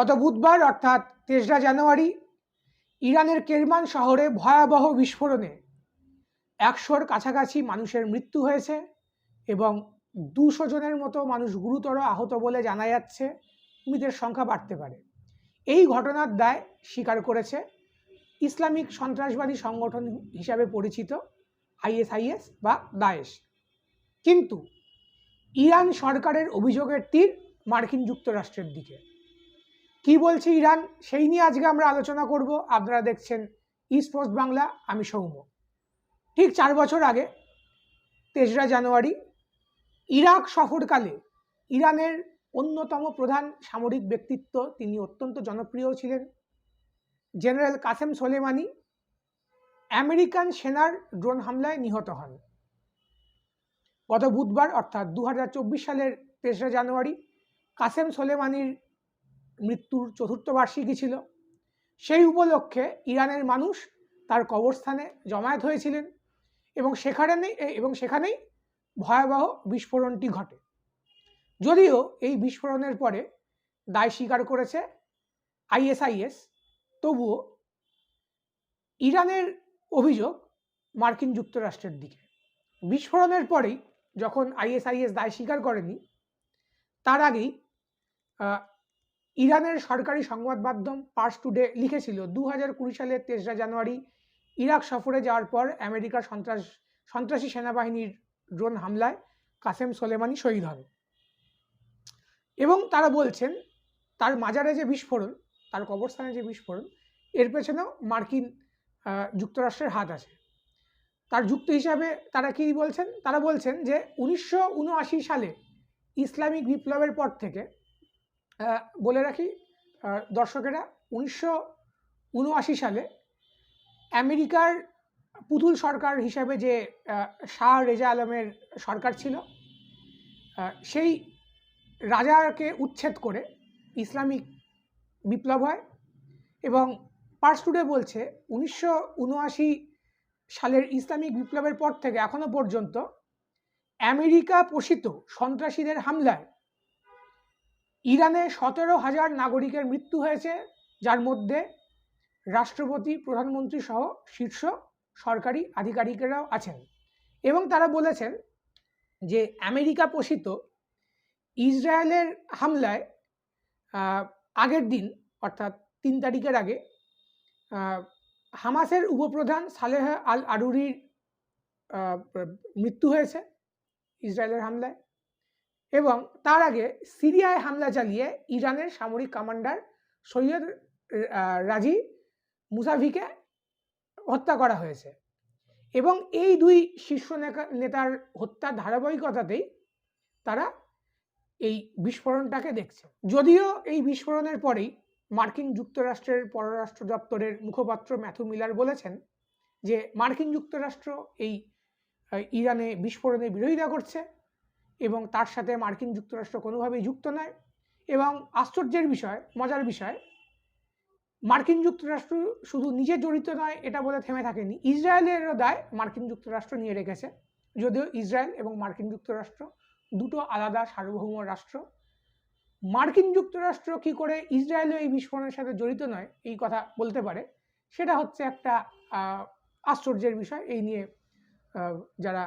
গত বুধবার, অর্থাৎ তেসরা জানুয়ারি, ইরানের কেরমান শহরে ভয়াবহ বিস্ফোরণে একশোর কাছাকাছি মানুষের মৃত্যু হয়েছে এবং দুশো জনের মতো মানুষ গুরুতর আহত বলে জানা যাচ্ছে। মৃতের সংখ্যা বাড়তে পারে। এই ঘটনার দায় স্বীকার করেছে ইসলামিক সন্ত্রাসবাদী সংগঠন হিসাবে পরিচিত আইএসআইএস বা দায়েশ। কিন্তু ইরান সরকারের অভিযোগের তীর মার্কিন যুক্তরাষ্ট্রের দিকে। কি বলছে ইরান? সেই নিয়ে আজকে আমরা আলোচনা করব। আপনারা দেখছেন ইস্ট পোস্ট বাংলা আমি সৌম্য। ঠিক চার বছর আগে, তেসরা জানুয়ারি, ইরাক সফরকালে ইরানের অন্যতম প্রধান সামরিক ব্যক্তিত্ব তিনি অত্যন্ত জনপ্রিয় ছিলেন। জেনারেল কাসেম সোলেমানি আমেরিকান সেনার ড্রোন হামলায় নিহত হন। গত বুধবার, অর্থাৎ দু হাজার চব্বিশ সালের তেসরা জানুয়ারি, কাসেম সোলেমানির মৃত্যুর চতুর্থ বার্ষিকী ছিল। সেই উপলক্ষে ইরানের মানুষ তার কবরস্থানে জমায়েত হয়েছিলেন এবং সেখানে এবং সেখানেই ভয়াবহ বিস্ফোরণটি ঘটে। যদিও এই বিস্ফোরণের পরে দায় স্বীকার করেছে আইএসআইএস, তবুও ইরানের অভিযোগ মার্কিন যুক্তরাষ্ট্রের দিকে। বিস্ফোরণের পরেই যখন আইএসআইএস দায় স্বীকার করেনি, তার আগেই ইরানের সরকারি সংবাদ মাধ্যম পার্স টুডে লিখেছিল দু হাজার কুড়ি সালের তেসরা জানুয়ারি, ইরাক সফরে যাওয়ার পর আমেরিকার সন্ত্রাস, সন্ত্রাসী সেনাবাহিনীর ড্রোন হামলায় কাসেম সোলেমানি শহীদ হন। এবং তারা বলছেন, তার মাজারে যে বিস্ফোরণ, তার কবরস্থানে যে বিস্ফোরণ, এর পেছনেও মার্কিন যুক্তরাষ্ট্রের হাত আছে। তার যুক্ত হিসাবে তারা কি বলছেন? তারা বলছেন যে উনিশশো উনআশি সালে ইসলামিক বিপ্লবের পর থেকে বলে রাখি দর্শকেরা, উনিশশো উনআশি সালে আমেরিকার পুতুল সরকার হিসাবে যে শাহ রেজা আলমের সরকার ছিল সেই রাজাকে উচ্ছেদ করে ইসলামিক বিপ্লব হয় এবং পার্স টুডে বলছে, উনিশশো উনআশি সালের ইসলামিক বিপ্লবের পর থেকে এখনও পর্যন্ত আমেরিকা পোষিত সন্ত্রাসীদের হামলায় ইরানে সতেরো হাজার নাগরিকের মৃত্যু হয়েছে, যার মধ্যে রাষ্ট্রপতি, প্রধানমন্ত্রী সহ শীর্ষ সরকারি আধিকারিকেরাও আছেন। এবং তারা বলেছেন যে আমেরিকা পোষিত ইসরায়েলের হামলায় আগের দিন, অর্থাৎ তিন তারিখের আগে হামাসের উপপ্রধান সালেহ আল আরুরির মৃত্যু হয়েছে ইসরায়েলের হামলায়। এবং তার আগে সিরিয়ায় হামলা চালিয়ে ইরানের সামরিক কমান্ডার সৈয়দ রাজি মুসাভিকে হত্যা করা হয়েছে। এবং এই দুই শীর্ষ নেতার হত্যার ধারাবাহিকতাতেই তারা এই বিস্ফোরণটাকে দেখছে। যদিও এই বিস্ফোরণের পরেই মার্কিন যুক্তরাষ্ট্রের পররাষ্ট্র দপ্তরের মুখপাত্র ম্যাথু মিলার বলেছেন যে মার্কিন যুক্তরাষ্ট্র এই ইরানে বিস্ফোরণের বিরোধিতা করছে। এবং তার সাথে মার্কিন যুক্তরাষ্ট্র কোনোভাবেই যুক্ত নয়। এবং আশ্চর্যের বিষয়, মজার বিষয়, মার্কিন যুক্তরাষ্ট্র শুধু নিজে জড়িত নয় এটা বলে থেমে থাকেনি। ইসরায়েলেরও দায় মার্কিন যুক্তরাষ্ট্র নিয়ে রেখেছে। যদিও ইসরায়েল এবং মার্কিন যুক্তরাষ্ট্র দুটো আলাদা সার্বভৌম রাষ্ট্র। মার্কিন যুক্তরাষ্ট্র কি করে ইসরায়েলও এই বিস্ফোরণের সাথে জড়িত নয়, এই কথা বলতে পারে। সেটা হচ্ছে একটা আশ্চর্যের বিষয়। এই নিয়ে যারা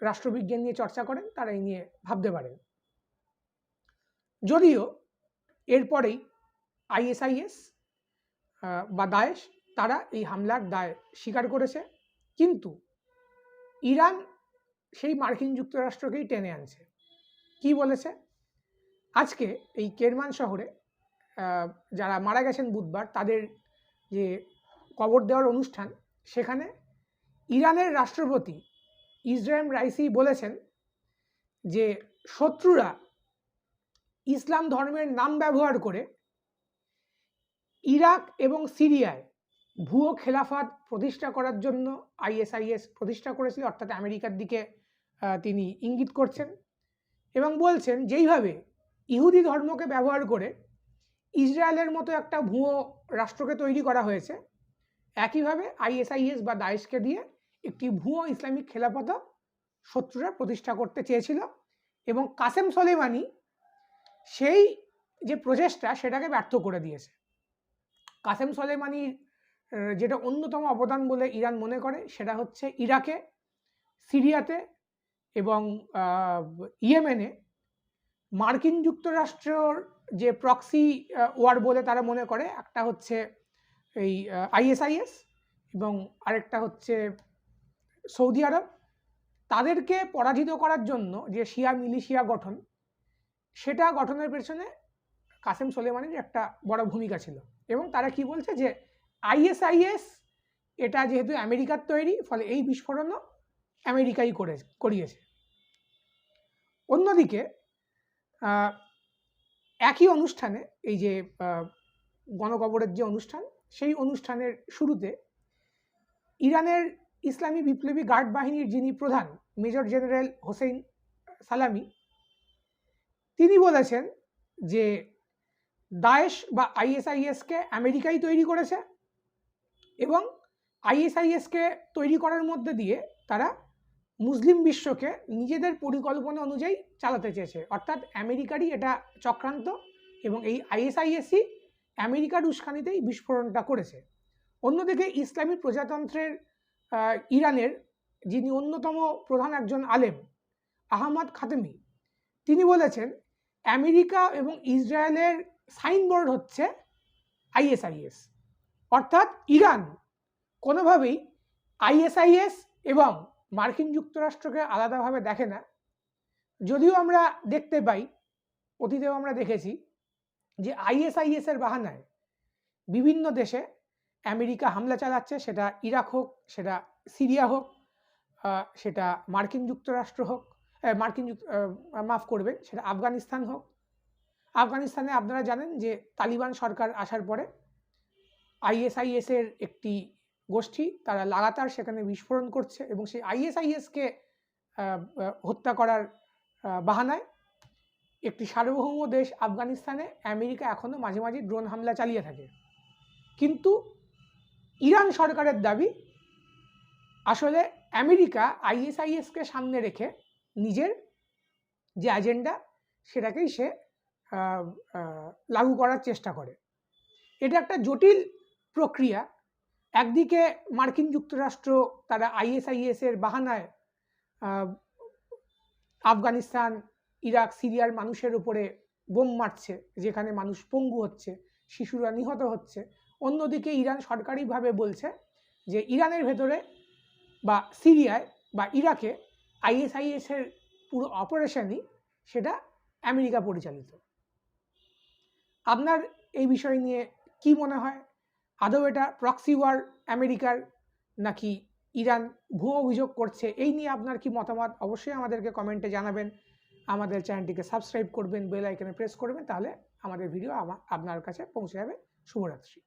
রাষ্ট্রবিজ্ঞান নিয়ে চর্চা করেন, তারা এই নিয়ে ভাবতে পারেন। যদিও এরপরেই আইএসআইএস বা দায়েশ, তারা এই হামলার দায় স্বীকার করেছে। কিন্তু ইরান সেই মার্কিন যুক্তরাষ্ট্রকেই টেনে আনছে। কি বলেছে? আজকে এই কেরমান শহরে যারা মারা গেছেন বুধবার, তাদের যে কবর দেওয়ার অনুষ্ঠান, সেখানে ইরানের রাষ্ট্রপতি ইসরায়েল রাইসি বলেছেন যে শত্রুরা ইসলাম ধর্মের নাম ব্যবহার করে ইরাক এবং সিরিয়ায় ভুয়ো খেলাফাত প্রতিষ্ঠা করার জন্য আইএসআইএস প্রতিষ্ঠা করেছিল, অর্থাৎ আমেরিকার দিকে তিনি ইঙ্গিত করছেন এবং বলছেন যেইভাবে ইহুদি ধর্মকে ব্যবহার করে ইসরায়েলের মতো একটা ভুয়ো রাষ্ট্রকে তৈরি করা হয়েছে, একইভাবে আইএসআইএস বা দায়েশকে দিয়ে একটি ভুয়ো ইসলামিক খেলাফত শত্রুরা প্রতিষ্ঠা করতে চেয়েছিল এবং কাসেম সলেমানি সেই যে প্রচেষ্টা সেটাকে ব্যর্থ করে দিয়েছে। কাসেম সোলেমানির যেটা অন্যতম অবদান বলে ইরান মনে করে সেটা হচ্ছে ইরাকে, সিরিয়াতে এবং ইয়েমেনে। মার্কিন যুক্তরাষ্ট্রর যে প্রক্সি ওয়ার বলে তারা মনে করে, একটা হচ্ছে এই আইএসআইএস এবং আরেকটা হচ্ছে সৌদি আরব, তাদেরকে পরাজিত করার জন্য যে শিয়া মিলিশিয়া গঠন, সেটা গঠনের পেছনে কাসেম সোলেমানের একটা বড় ভূমিকা ছিল। এবং তারা কি বলছে যে, আইএসআইএস এটা যেহেতু আমেরিকার তৈরি, ফলে এই বিস্ফোরণও আমেরিকাই করে, করিয়েছে। অন্যদিকে একই অনুষ্ঠানে এই যে গণকবরের যে অনুষ্ঠান, সেই অনুষ্ঠানের শুরুতে ইরানের ইসলামী বিপ্লবী গার্ড বাহিনীর যিনি প্রধান, মেজর জেনারেল হোসেন সালামি, তিনি বলেছেন যে দায়েশ বা আইএসআইএসকে আমেরিকাই তৈরি করেছে এবং আইএসআইএসকে তৈরি করার মধ্যে দিয়ে তারা মুসলিম বিশ্বকে নিজেদের পরিকল্পনা অনুযায়ী চালাতে চেয়েছে। অর্থাৎ আমেরিকারই এটা চক্রান্ত এবং এই আইএসআইএসই আমেরিকার উস্কানিতেই বিস্ফোরণটা করেছে। অন্যদিকে ইসলামী প্রজাতন্ত্রের ইরানের যিনি অন্যতম প্রধান একজন আলেম, আহমদ খাতেমি, তিনি বলেছেন, আমেরিকা এবং ইসরায়েলের সাইনবোর্ড হচ্ছে আইএসআইএস। অর্থাৎ ইরান কোনোভাবেই আইএসআইএস এবং মার্কিন যুক্তরাষ্ট্রকে আলাদাভাবে দেখে না। যদিও আমরা দেখতে পাই, অতীতেও আমরা দেখেছি যে আইএসআইএসের বাহানায় বিভিন্ন দেশে আমেরিকা হামলা চালাচ্ছে, সেটা ইরাক হোক, সেটা সিরিয়া হোক সেটা মার্কিন যুক্তরাষ্ট্র হোক মার্কিন মাফ করবেন, সেটা আফগানিস্তান হোক। আফগানিস্তানে আপনারা জানেন যে তালিবান সরকার আসার পরে আইএসআইএস এর একটি গোষ্ঠী, তারা লাগাতার সেখানে বিস্ফোরণ করছে এবং সেই আইএসআইএসকে হত্যা করার বাহানায় একটি সার্বভৌম দেশ আফগানিস্তানে, আমেরিকা এখনও মাঝে মাঝে ড্রোন হামলা চালিয়ে থাকে। কিন্তু ইরান সরকারের দাবি, আসলে আমেরিকা আইএসআইএসকে সামনে রেখে নিজের যে এজেন্ডা সেটাকেই সে লাগু করার চেষ্টা করে। এটা একটা জটিল প্রক্রিয়া। একদিকে মার্কিন যুক্তরাষ্ট্র তারা আইএসআইএস এর বাহানায় আফগানিস্তান, ইরাক, সিরিয়ার মানুষের উপরে বোম মারছে, যেখানে মানুষ পঙ্গু হচ্ছে, শিশুরা নিহত হচ্ছে অন্যদিকে ইরান সরকারিভাবে বলছে যে ইরানের ভেতরে বা সিরিয়ায় বা ইরাকে আইএসআইএস এর পুরো অপারেশনই সেটা আমেরিকা পরিচালিত। আপনার এই বিষয় নিয়ে কি মনে হয়? আদৌ এটা প্রক্সি ওয়ার আমেরিকার নাকি ইরান ভুয়ো অভিযোগ করছে? এই নিয়ে আপনার কি মতামত? অবশ্যই আমাদেরকে কমেন্টে জানাবেন। আমাদের চ্যানেলটিকে সাবস্ক্রাইব করবেন বেল আইকনে প্রেস করবেন, তাহলে আমাদের ভিডিও আপনার কাছে পৌঁছে যাবে। শুভরাত্রি।